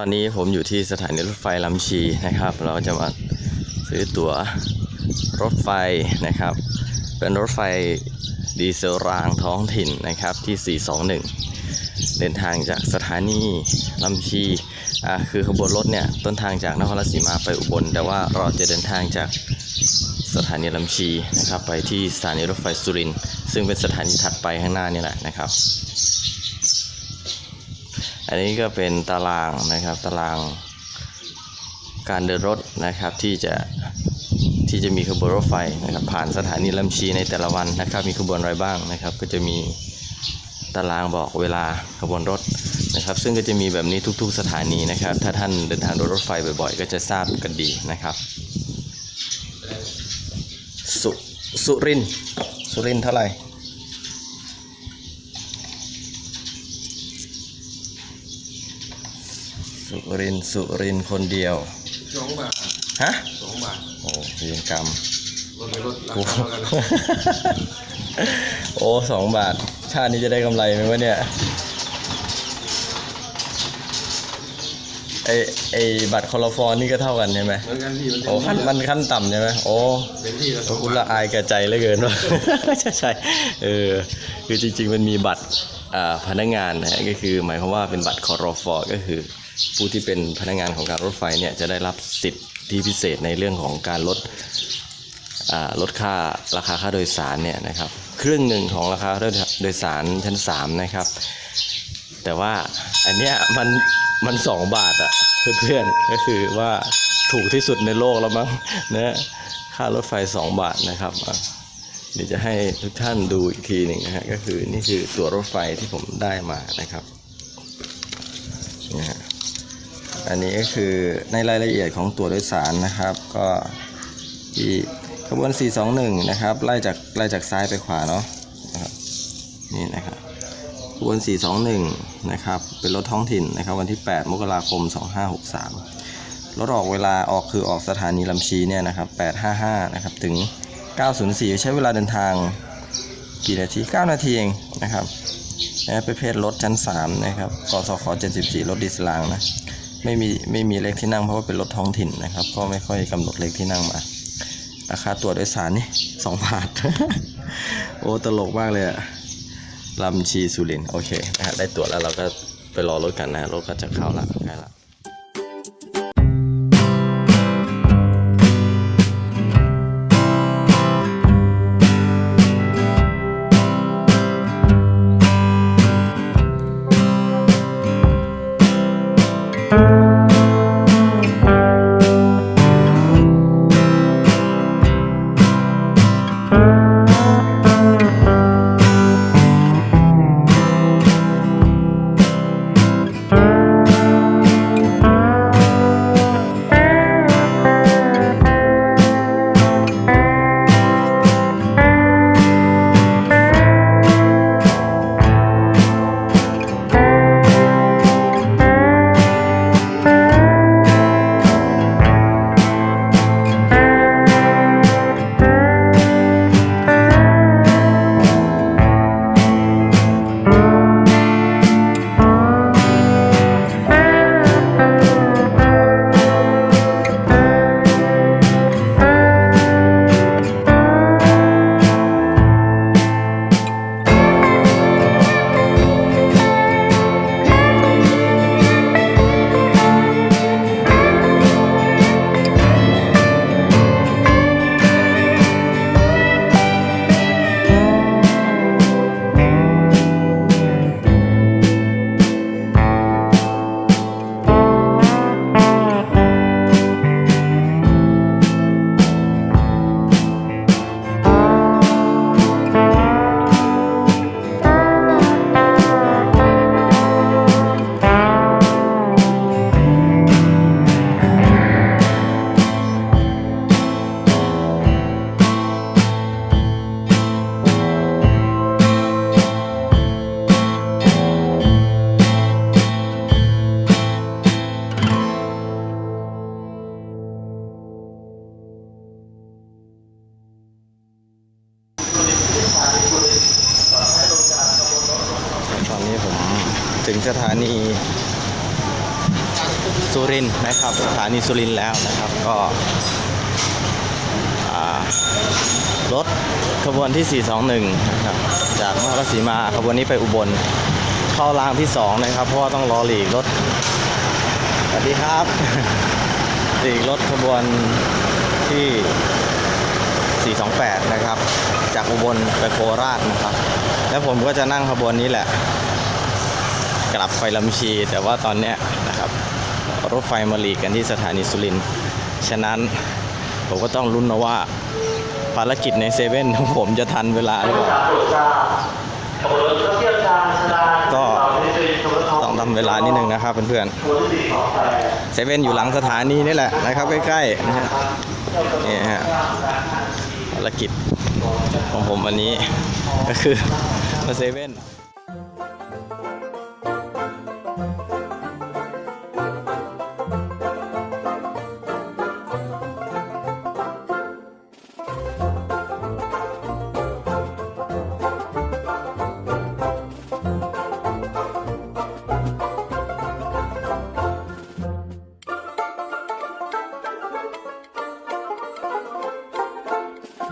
ตอนนี้ผมอยู่ที่สถานีรถไฟลำชีนะครับ เราจะมาซื้อตั๋วรถไฟนะครับ เป็นรถไฟดีเซลรางท้องถิ่นนะครับที่ 421 เดินทางจากสถานีลำชีอ่าคือขบวนรถเนี่ยต้นทางจากนครราชสีมาไปอุบล แต่ว่าเราจะเดินทางจากสถานีลำชีนะครับ ไปที่สถานีรถไฟสุรินทร์ซึ่งเป็นสถานีถัดไปข้างหน้านี่แหละนะครับ อันนี้ก็เป็นตารางนะครับตารางการเดินรถนะครับที่จะที่จะมีขบวนรถไฟนะครับผ่านสถานีลำชีในแต่ละวันนะครับ มีขบวนอะไรบ้างนะครับ ก็จะมีตารางบอกเวลาขบวนรถนะครับ ซึ่งก็จะมีแบบนี้ทุก ๆ สถานีนะครับ ถ้าท่านเดินทางโดยรถไฟบ่อยๆ ก็จะทราบกันดีนะครับ สุสุรินสุรินเท่าไหร่ สุรินทร์สุรินทร์คนเดียว สองบาทฮะ สองบาทโอ้เรียนกรรมรถไปรถรากูคาเท่ากันนะโอ้สองบาท ชาตินี้จะได้กำไรไหมวะเนี่ยไอไอบัตรคอลฟอร์นี่ก็เท่ากันใช่ไหมเหมือนกันที่มันโอ้ขั้นมันขั้นต่ำใช่ไหมโอ้ เป็นที่ละสโอ้องคุณบาละทอายแก่ใจเหลือเกินว่า ใช่ใช่เออคือจริงๆมันมีบัตรอ่าพนักงานนะฮะก็คือหมายความว่าเป็นบัตรคอรฟอก็คือ ผู้ที่เป็นพนักงานของการรถไฟเนี่ยจะได้รับสิทธิพิเศษในเรื่องของการลดลดค่าราคาค่าโดยสารเนี่ยนะครับครึ่งหนึ่งของราคาโดยสารชั้น 3 นะครับ แต่ว่าอันเนี้ยมันมันสองบาทอะเพื่อนๆก็คือว่าถูกที่สุดในโลกแล้วมั้งนะค่ารถไฟ 2 บาทนะครับเดี๋ยวจะให้ทุกท่านดูอีกทีหนึ่งนะฮะก็คือนี่คือตั๋วรถไฟที่ผมได้มานะครับนะฮะ อันนี้ก็คือในรายละเอียดของตัวโดยสารนะครับ ก็ที่ขบวน 421 นะครับ ไล่จากไล่จากซ้ายไปขวาเนาะนะครับนี่นะครับขบวน 421 นะครับ เป็นรถท้องถิ่นนะครับ วันที่ 8 มกราคม 2563 รถออกเวลาออกคือออกสถานีลำชีเนี่ยนะครับ 855 นะครับ ถึง 904 ใช้เวลาเดินทางกี่นาที 9 นาทีเองนะครับนะประเภทรถชั้น 3 นะครับกสข74 รถดีเซลางนะ ไม่มีไม่มีเลขที่นั่งเพราะว่าเป็นรถท้องถิ่นนะครับ ก็ไม่ค่อยกำหนดเลขที่นั่งมา ราคาตั๋วโดยสารนี่สองบาท โอ้ตลกมากเลยอะลำชีสุรินโอเคนะฮะได้ตั๋วแล้วเราก็ไปรอรถกันนะรถก็จะเข้าละใกล้ละ สถานีสุรินนะครับ สถานีสุรินแล้วนะครับก็รถขบวนที่ 421 นะครับ จากนครราชสีมาขบวนนี้ไปอุบล เข้ารางที่ 2 นะครับ เพราะว่าต้องรอหลีกรถ สวัสดีครับ หลีกรถขบวนที่ 428 นะครับ จากอุบลไปโคราชนะครับ แล้วผมก็จะนั่งขบวนนี้แหละ กลับไปลำชี แต่ว่าตอนเนี้ยนะครับรถไฟมาหลีกกันที่สถานีสุรินทร์ฉะนั้นผมก็ต้องลุ้นนะว่าภารกิจในเซเว่นของผมจะทันเวลาหรือเปล่าก็ต้องทำเวลานิดนึงนะครับเพื่อนๆเซเว่นอยู่หลังสถานีนี่แหละนะครับใกล้ๆนะฮะนี่ฮะภารกิจของผมวันนี้ก็คือมาเซเว่น ได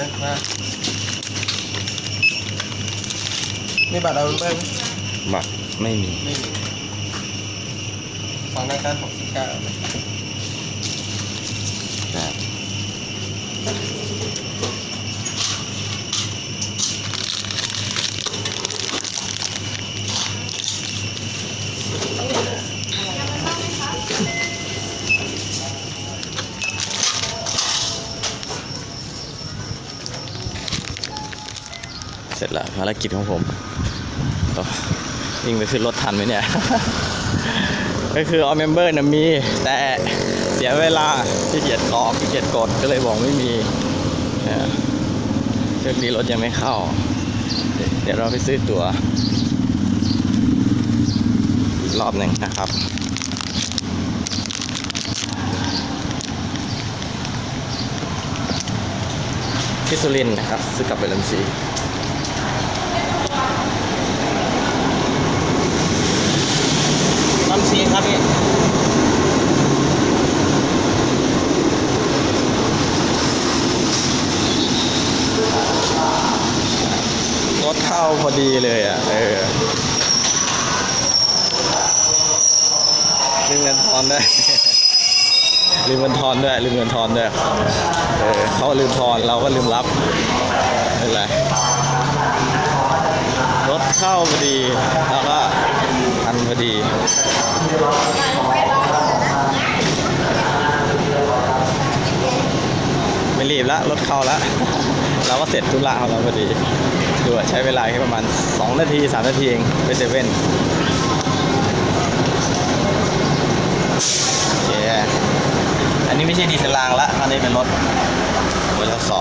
้มามีบัตรเอาไปไหมบัตรไม่มีไม่มีของรายการ69 ล้วภารกิจของผมโอ้วิ่งไปขึ้นรถทันไหมเนี่ย ก็คือออเมมเบอร์นะมี แต่เสียเวลาที่เกียจกรอกที่เกียจกดก็เลยบอกไม่มีเชือกนี้รถยังไม่เข้า เดี๋ยวเราไปซื้อตั๋วอีกรอบหนึ่งนะครับที่สุรินทร์นะครับ ซื้อกลับไปลำชีีครับพี่รถเข้าพอดีเลยอะ เออลืมเงินทอนด้วยลืมเงินทอนด้วยลืมเงินทอนด้วยเออเขาลืมทอนเราก็ลืมรับไม่เป็นไรรถเข้าพอดีแล้วก็ พอดีไม่รีบละรถเข้าละเราก็เสร็จธุระของเราพอดีดูว่าใช้เวลาแค่ประมาณ 2 นาที 3 นาทีเองไปเซเว่นโอเคอันนี้ไม่ใช่ดีเซลรางละอันนี้เป็นรถบลสอ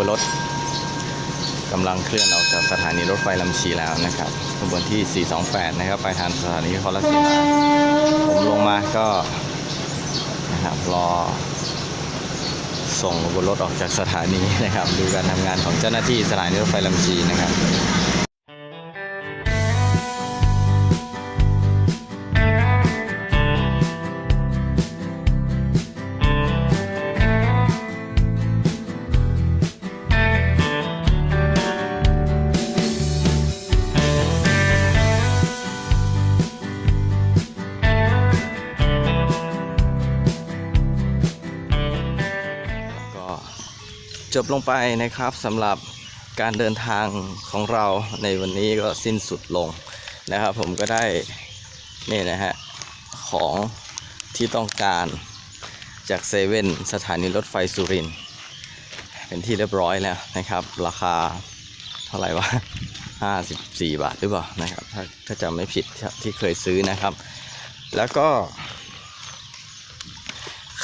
วนรถกำลังเคลื่อนออกจากสถานีรถไฟลำชีแล้วนะครับขบวนที่ 428 นะครับ ไปทางสถานีนครราชสีมาผมลงมาก็นะครับรอ ส่งบนรถออกจากสถานีนะครับ ดูการทำงานของเจ้าหน้าที่สถานีรถไฟลำชีนะครับ จบลงไปนะครับสำหรับการเดินทางของเราในวันนี้ก็สิ้นสุดลงนะครับ ผมก็ได้นี่นะฮะของที่ต้องการจากเซเว่นสถานีรถไฟสุรินทร์เป็นที่เรียบร้อยแล้วนะครับ ราคาเท่าไหร่วะ54 บาทหรือเปล่านะครับ ถ้าถ้าจำไม่ผิดที่เคยซื้อนะครับ แล้วก็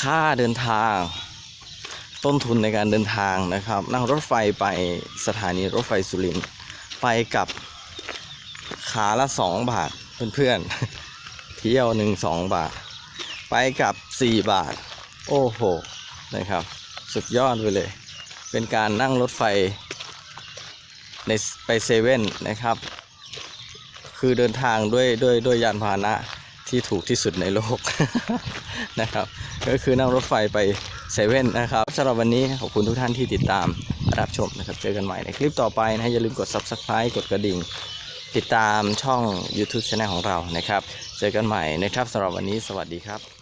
ค่าเดินทาง ต้นทุนในการเดินทางนะครับ นั่งรถไฟไปสถานีรถไฟสุรินทร์ไปกับขาละ 2 บาทเพื่อนๆเที่ยวหนึ่งสองบาท ไปกับ 4 บาท โอ้โหนะครับ สุดยอดไปเลย เป็นการนั่งรถไฟในไปเซเว่นนะครับ คือเดินทางด้วยด้วยด้วยยานพาหนะที่ถูกที่สุดในโลกนะครับ ก็คือนั่งรถไฟไป เซเว่นนะครับสำหรับวันนี้ขอบคุณทุกท่านที่ติดตามรับชมนะครับเจอกันใหม่ในคลิปต่อไปนะฮะอย่าลืมกด subscribe กดกระดิ่ง ติดตามช่อง YouTube Channel ของเรานะครับ เจอกันใหม่นะครับสำหรับวันนี้สวัสดีครับ